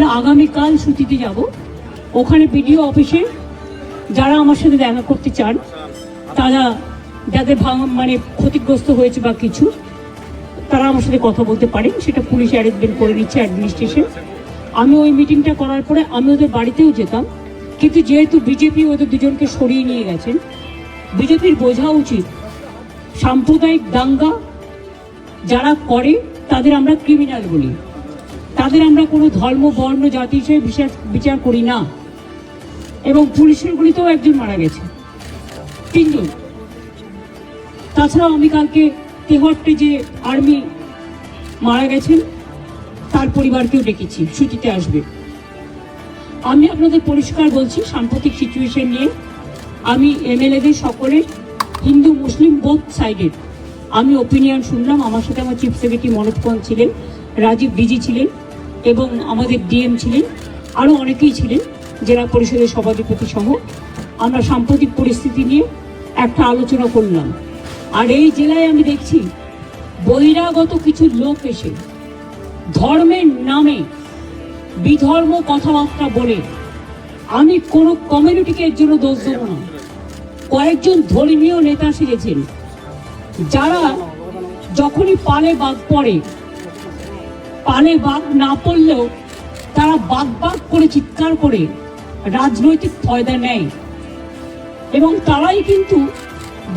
আমরা আগামীকাল ছুটিতে যাব। ওখানে বিডিও অফিসে যারা আমার সাথে দেখা করতে চান, তারা যাদের মানে ক্ষতিগ্রস্ত হয়েছে বা কিছু, তারা আমার সাথে কথা বলতে পারেন। সেটা পুলিশ অ্যারেঞ্জমেন্ট করে নিচ্ছে অ্যাডমিনিস্ট্রেশন আমি ওই মিটিংটা করার পরে আমি ওদের বাড়িতেও যেতাম। কিন্তু যেহেতু বিজেপি ওদের দুজনকে সরিয়ে নিয়ে গেছেন বিজেপির বোঝা উচিত সাম্প্রদায়িক দাঙ্গা যারা করে, তাদের আমরা ক্রিমিনাল বলি। তাদের আমরা কোনো ধর্ম, বর্ণ, জাতি হিসেবে বিচার বিচার করি না। এবং পুলিশের গুলিতেও একজন মারা গেছে। তিনজন তাছাড়াও আমি কালকে তেহট্টে যে আর্মি মারা গেছেন, তার পরিবারকেও ডেকেছি, ছুটিতে আসবে। আমি আপনাদের পরিষ্কার বলছি, সাম্প্রতিক সিচুয়েশন নিয়ে আমি এমএলএদের সকলে, হিন্দু, মুসলিম বোথ সাইডের আমি ওপিনিয়ন শুনলাম। আমার সাথে আমার চিফ সেক্রেটারি মনোজ ছিলেন। রাজীব ডিজি ছিলেন এবং আমাদের ডিএম ছিলেন, আরও অনেকেই ছিলেন, জেলা পরিষদের সভাধিপতি সহ। আমরা সাম্প্রতিক পরিস্থিতি নিয়ে একটা আলোচনা করলাম। আর এই জেলায় আমি দেখছি বহিরাগত কিছু লোক এসে ধর্মের নামে বিধর্ম কথাবার্তা বলে। আমি কোনো কমিউনিটিকে এর জন্য দোষ দেবো না। কয়েকজন ধর্মীয় নেতা সেজেছেন যারা যখনই পালে বাঘ পড়ে পালে বাঘ না পড়লেও তারা বাঘ বাঘ করে চিৎকার করে রাজনৈতিক ফয়দা নেয়। এবং তারাই কিন্তু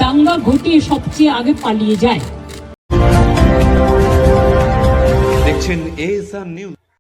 দাঙ্গা ঘটিয়ে সবচেয়ে আগে পালিয়ে যায়। দেখছেন নিউজ